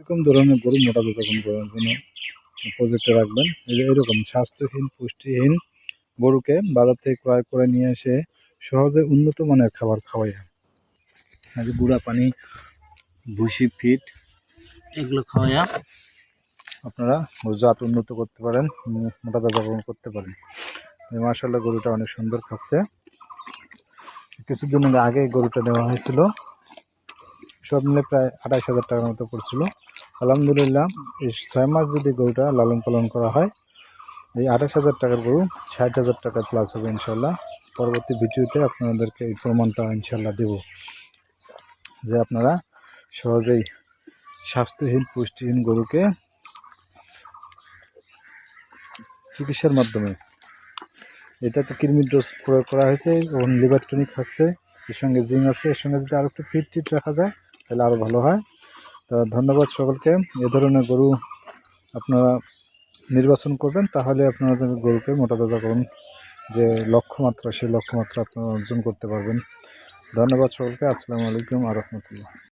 এরকম ধরনের গরু মোটা তাজাকরণ করার জন্য প্রজেক্টে রাখবেন। এই যে এরকম স্বাস্থ্যহীন, পুষ্টিহীন গরুকে বাজার থেকে ক্রয় করে নিয়ে এসে সহজে উন্নত মানের খাবার খাওয়াই যে গুঁড়া পানি, ভুসি ফিট এগুলো খাওয়াইয়া আপনারা জাত উন্নত করতে পারেন, মোটা তাজাকরণ করতে পারেন। মার্শাল্লাহ গরুটা অনেক সুন্দর খাচ্ছে। কিছুদিন আগে গরুটা নেওয়া হয়েছিল। সব মিলে প্রায় আঠাশ হাজার টাকার মতো পড়ছিল। আলহামদুলিল্লাহ, এই ছয় মাস যদি গরুটা লালন পালন করা হয়, এই আঠাশ হাজার টাকার গরু ষাট হাজার টাকা প্লাস হবে ইনশাল্লাহ পরবর্তী ভিডিওতে আপনাদেরকে এই প্রমাণটা ইনশাল্লাহ দেব। যে আপনারা সহজেই স্বাস্থ্যহীন, পুষ্টিহীন গরুকে চিকিৎসার মাধ্যমে এটাতে কৃমির ডোজ প্রয়োগ করা হয়েছে এবং লিভার টনিক খাচ্ছে এর সঙ্গে জিং আছে, এর সঙ্গে যদি আরও একটু ফিট টিট রাখা যায় তাহলে আরও ভালো হয়। তো ধন্যবাদ সকলকে। এ ধরনের গরু আপনারা নির্বাচন করবেন, তাহলে আপনাদের গরুকে মোটা তাজা করুন। যে লক্ষ্যমাত্রা, সেই লক্ষ্যমাত্রা আপনারা অর্জন করতে পারবেন। ধন্যবাদ সকলকে। আসসালামু আলাইকুম আ রহমতুল্লাহ।